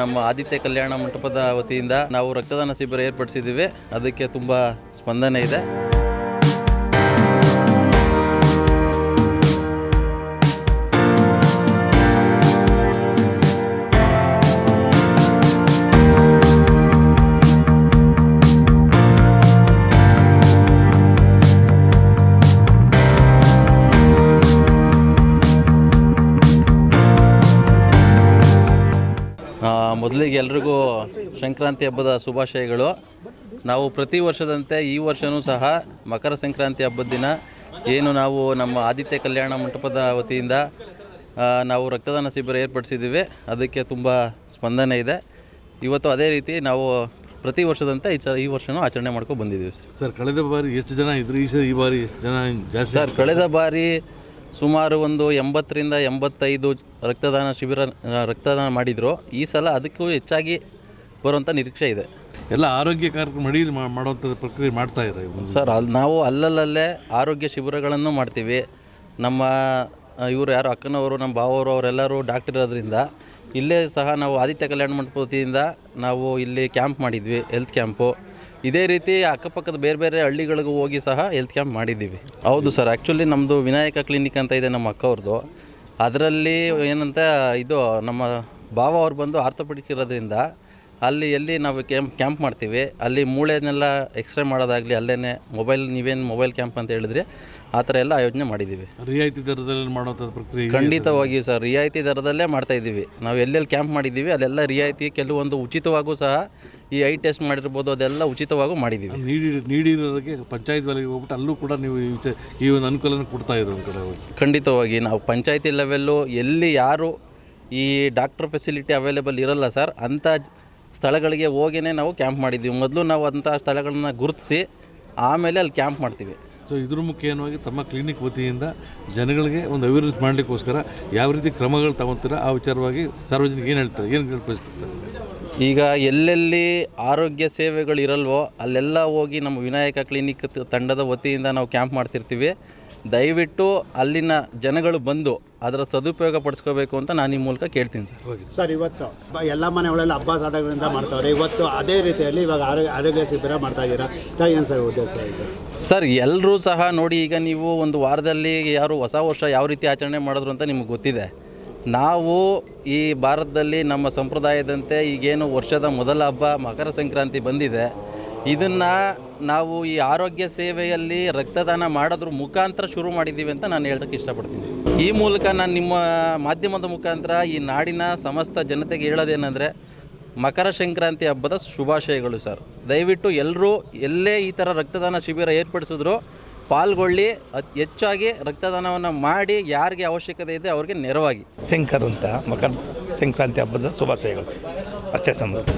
ನಮ್ಮ ಆದಿತ್ಯ ಕಲ್ಯಾಣ ಮಂಟಪದ ವತಿಯಿಂದ ನಾವು ರಕ್ತದಾನ ಶಿಬಿರ ಏರ್ಪಡಿಸಿದ್ದೀವಿ. ಅದಕ್ಕೆ ತುಂಬ ಸ್ಪಂದನೆ ಇದೆ. ಮೊದಲಿಗೆ ಎಲ್ರಿಗೂ ಸಂಕ್ರಾಂತಿ ಹಬ್ಬದ ಶುಭಾಶಯಗಳು. ನಾವು ಪ್ರತಿ ವರ್ಷದಂತೆ ಈ ವರ್ಷವೂ ಸಹ ಮಕರ ಸಂಕ್ರಾಂತಿ ಹಬ್ಬದ ದಿನ. ಏನು ನಾವು ನಮ್ಮ ಆದಿತ್ಯ ಕಲ್ಯಾಣ ಮಂಟಪದ ವತಿಯಿಂದ ನಾವು ರಕ್ತದಾನ ಶಿಬಿರ ಏರ್ಪಡಿಸಿದ್ದೀವಿ. ಅದಕ್ಕೆ ತುಂಬ ಸ್ಪಂದನೆ ಇದೆ. ಇವತ್ತು ಅದೇ ರೀತಿ ನಾವು ಪ್ರತಿ ವರ್ಷದಂತೆ ಈ ವರ್ಷನೂ ಈ ವರ್ಷವೂ ಆಚರಣೆ ಮಾಡ್ಕೊಂಡು ಬಂದಿದ್ದೀವಿ ಸರ್. ಸರ್ ಕಳೆದ ಬಾರಿ ಎಷ್ಟು ಜನ ಇದ್ರು? ಈ ಸರಿ ಈ ಬಾರಿ ಎಷ್ಟು ಜನ ಜಾಸ್ತಿ? ಸರ್ ಕಳೆದ ಬಾರಿ ಸುಮಾರು ಒಂದು ಎಂಬತ್ತರಿಂದ ಎಂಬತ್ತೈದು ರಕ್ತದಾನ ಶಿಬಿರ ರಕ್ತದಾನ ಮಾಡಿದರು. ಈ ಸಲ ಅದಕ್ಕೂ ಹೆಚ್ಚಾಗಿ ಬರುವಂಥ ನಿರೀಕ್ಷೆ ಇದೆ. ಎಲ್ಲ ಆರೋಗ್ಯ ಕಾರ್ಯಕ್ರಮ ಮಡಿ ಮಾಡುವಂಥ ಪ್ರಕ್ರಿಯೆ ಮಾಡ್ತಾ ಇದ್ದಾರೆ ಸರ್ ಅಲ್ಲಿ ನಾವು ಅಲ್ಲಲ್ಲೇ ಆರೋಗ್ಯ ಶಿಬಿರಗಳನ್ನು ಮಾಡ್ತೀವಿ. ನಮ್ಮ ಇವರು ಯಾರು ಅಕ್ಕನವರು ನಮ್ಮ ಭಾವವರು ಅವರೆಲ್ಲರೂ ಡಾಕ್ಟರ್ ಇರೋದ್ರಿಂದ ಇಲ್ಲೇ ಸಹ ನಾವು ಆದಿತ್ಯ ಕಲ್ಯಾಣ ಮಂಟಪತಿಯಿಂದ ನಾವು ಇಲ್ಲಿ ಕ್ಯಾಂಪ್ ಮಾಡಿದ್ವಿ ಹೆಲ್ತ್ ಕ್ಯಾಂಪು. ಇದೇ ರೀತಿ ಅಕ್ಕಪಕ್ಕದ ಬೇರೆ ಬೇರೆ ಹಳ್ಳಿಗಳಿಗೂ ಹೋಗಿ ಸಹ ಹೆಲ್ತ್ ಕ್ಯಾಂಪ್ ಮಾಡಿದ್ದೀವಿ. ಹೌದು ಸರ್ ಆ್ಯಕ್ಚುಲಿ ನಮ್ಮದು ವಿನಾಯಕ ಕ್ಲಿನಿಕ್ ಅಂತ ಇದೆ ನಮ್ಮ ಅಕ್ಕವ್ರದ್ದು. ಅದರಲ್ಲಿ ಏನಂತ ಇದು ನಮ್ಮ ಭಾವ ಅವ್ರು ಬಂದು ಆರ್ಥೋಪೆಡಿಕ್ ಇರೋದ್ರಿಂದ ಅಲ್ಲಿ ಎಲ್ಲಿ ನಾವು ಕ್ಯಾಂಪ್ ಕ್ಯಾಂಪ್ ಮಾಡ್ತೀವಿ ಅಲ್ಲಿ ಮೂಳೆನೆಲ್ಲ ಎಕ್ಸ್ರೇ ಮಾಡೋದಾಗಲಿ ಅಲ್ಲೇ ಮೊಬೈಲ್ ನೀವೇನು ಮೊಬೈಲ್ ಕ್ಯಾಂಪ್ ಅಂತ ಹೇಳಿದ್ರೆ ಆ ಥರ ಎಲ್ಲ ಆಯೋಜನೆ ಮಾಡಿದ್ದೀವಿ. ರಿಯಾಯಿತಿ ದರದಲ್ಲಿ ಮಾಡುವಂಥ ಪ್ರಕ್ರಿಯೆ ಖಂಡಿತವಾಗಿ ಸರ್ ರಿಯಾಯಿತಿ ದರದಲ್ಲೇ ಮಾಡ್ತಾ ಇದ್ದೀವಿ. ನಾವು ಎಲ್ಲೆಲ್ಲಿ ಕ್ಯಾಂಪ್ ಮಾಡಿದ್ದೀವಿ ಅಲ್ಲೆಲ್ಲ ರಿಯಾಯಿತಿ ಕೆಲವೊಂದು ಉಚಿತವಾಗೂ ಸಹ ಈ ಐ ಟೆಸ್ಟ್ ಮಾಡಿರ್ಬೋದು ಅದೆಲ್ಲ ಉಚಿತವಾಗೂ ಮಾಡಿದ್ದೀವಿ ನೀಡಿ ನೀಡಿರೋದಕ್ಕೆ ಪಂಚಾಯತ್ ಲೆವೆಲ್ಗೆ ಹೋಗ್ಬಿಟ್ಟು ಅಲ್ಲೂ ಕೂಡ ನೀವು ಈ ವಿಚ- ಈ ಒಂದು ಅನುಕೂಲನ ಕೊಡ್ತಾ ಇದ್ರು ಒಂದು ಕಡೆ ಹೋಗಿ ಖಂಡಿತವಾಗಿ ನಾವು ಪಂಚಾಯತಿ ಲೆವೆಲ್ಲು ಎಲ್ಲಿ ಯಾರು ಈ ಡಾಕ್ಟರ್ ಫೆಸಿಲಿಟಿ ಅವೈಲೇಬಲ್ ಇರಲ್ಲ ಸರ್ ಅಂಥ ಜ- ಸ್ಥಳಗಳಿಗೆ ಹೋಗಿನೇ ನಾವು ಕ್ಯಾಂಪ್ ಮಾಡಿದ್ದೀವಿ ಮೊದಲು ನಾವು ಅಂಥ ಸ್ಥಳಗಳನ್ನ ಗುರುತಿಸಿ ಆಮೇಲೆ ಅಲ್ಲಿ ಕ್ಯಾಂಪ್ ಮಾಡ್ತೀವಿ. ಸೊ ಇದ್ರ ಮುಖೇನವಾಗಿ ತಮ್ಮ ಕ್ಲಿನಿಕ್ ವತಿಯಿಂದ ಜನಗಳಿಗೆ ಒಂದು ಅವೇರ್ನೆಸ್ ಮಾಡಲಿಕ್ಕೋಸ್ಕರ ಯಾವ ರೀತಿ ಕ್ರಮಗಳು ತಗೊತೀರಾ ಆ ವಿಚಾರವಾಗಿ ಸಾರ್ವಜನಿಕ ಏನು ಹೇಳ್ತಾರೆ ಏನು ಹೇಳ್ತಾರೆ ಈಗ ಎಲ್ಲೆಲ್ಲಿ ಆರೋಗ್ಯ ಸೇವೆಗಳು ಇರಲ್ವೋ ಅಲ್ಲೆಲ್ಲ ಹೋಗಿ ನಮ್ಮ ವಿನಾಯಕ ಕ್ಲಿನಿಕ್ ತ- ತಂಡದ ವತಿಯಿಂದ ನಾವು ಕ್ಯಾಂಪ್ ಮಾಡ್ತಿರ್ತೀವಿ. ದಯವಿಟ್ಟು ಅಲ್ಲಿನ ಜನಗಳು ಬಂದು ಅದರ ಸದುಪಯೋಗ ಪಡಿಸ್ಕೋಬೇಕು ಅಂತ ನಾನು ಈ ಮೂಲಕ ಕೇಳ್ತೀನಿ ಸರ್. ಸರ್ ಇವತ್ತು ಬ- ಎಲ್ಲ ಮನೆಗಳಲ್ಲಿ ಹಬ್ಬ ಸಾಟಗಳಿಂದ ಮಾಡ್ತಾವ್ರೆ. ಇವತ್ತು ಅದೇ ರೀತಿಯಲ್ಲಿ ಇವಾಗ ಆರೋಗ್ಯ ಆರೋಗ್ಯ ಶಿಬಿರ ಮಾಡ್ತಾ ಇದ್ದೀರಾ? ಸರ್ ಏನು ಸರ್ ಉದ್ದೇಶ ಇದು? ಸರ್ ಎಲ್ಲರೂ ಸಹ ನೋಡಿ ಈಗ ನೀವು ಒಂದು ವಾರದಲ್ಲಿ ಯಾರು ಹೊಸ ವರ್ಷ ಯಾವ ರೀತಿ ಆಚರಣೆ ಮಾಡಿದ್ರು ಅಂತ ನಿಮಗೆ ಗೊತ್ತಿದೆ. ನಾವು ಈ ಭಾರತದಲ್ಲಿ ನಮ್ಮ ಸಂಪ್ರದಾಯದಂತೆ ಈಗೇನು ವರ್ಷದ ಮೊದಲ ಹಬ್ಬ ಮಕರ ಸಂಕ್ರಾಂತಿ ಬಂದಿದೆ. ಇದನ್ನು ನಾವು ಈ ಆರೋಗ್ಯ ಸೇವೆಯಲ್ಲಿ ರಕ್ತದಾನ ಮಾಡೋದ್ರ ಮುಖಾಂತರ ಶುರು ಮಾಡಿದ್ದೀವಿ ಅಂತ ನಾನು ಹೇಳೋಕ್ಕೆ ಇಷ್ಟಪಡ್ತೀನಿ. ಈ ಮೂಲಕ ನಾನು ನಿಮ್ಮ ಮಾಧ್ಯಮದ ಮುಖಾಂತರ ಈ ನಾಡಿನ ಸಮಸ್ತ ಜನತೆಗೆ ಹೇಳೋದೇನೆಂದರೆ ಮಕರ ಸಂಕ್ರಾಂತಿ ಹಬ್ಬದ ಶುಭಾಶಯಗಳು ಸರ್. ದಯವಿಟ್ಟು ಎಲ್ಲರೂ ಎಲ್ಲೇ ಈ ಥರ ರಕ್ತದಾನ ಶಿಬಿರ ಏರ್ಪಡಿಸಿದ್ರು ಪಾಲ್ಗೊಳ್ಳಿ, ಅತಿ ಹೆಚ್ಚಾಗಿ ರಕ್ತದಾನವನ್ನು ಮಾಡಿ ಯಾರಿಗೆ ಅವಶ್ಯಕತೆ ಇದೆ ಅವ್ರಿಗೆ ನೆರವಾಗಿ. ಶಂಕರ್ ಅಂತ ಮಕರ ಸಂಕ್ರಾಂತಿ ಹಬ್ಬದ ಶುಭಾಶಯಗಳು. ಅಷ್ಟೇ ಸಂಬಂಧ.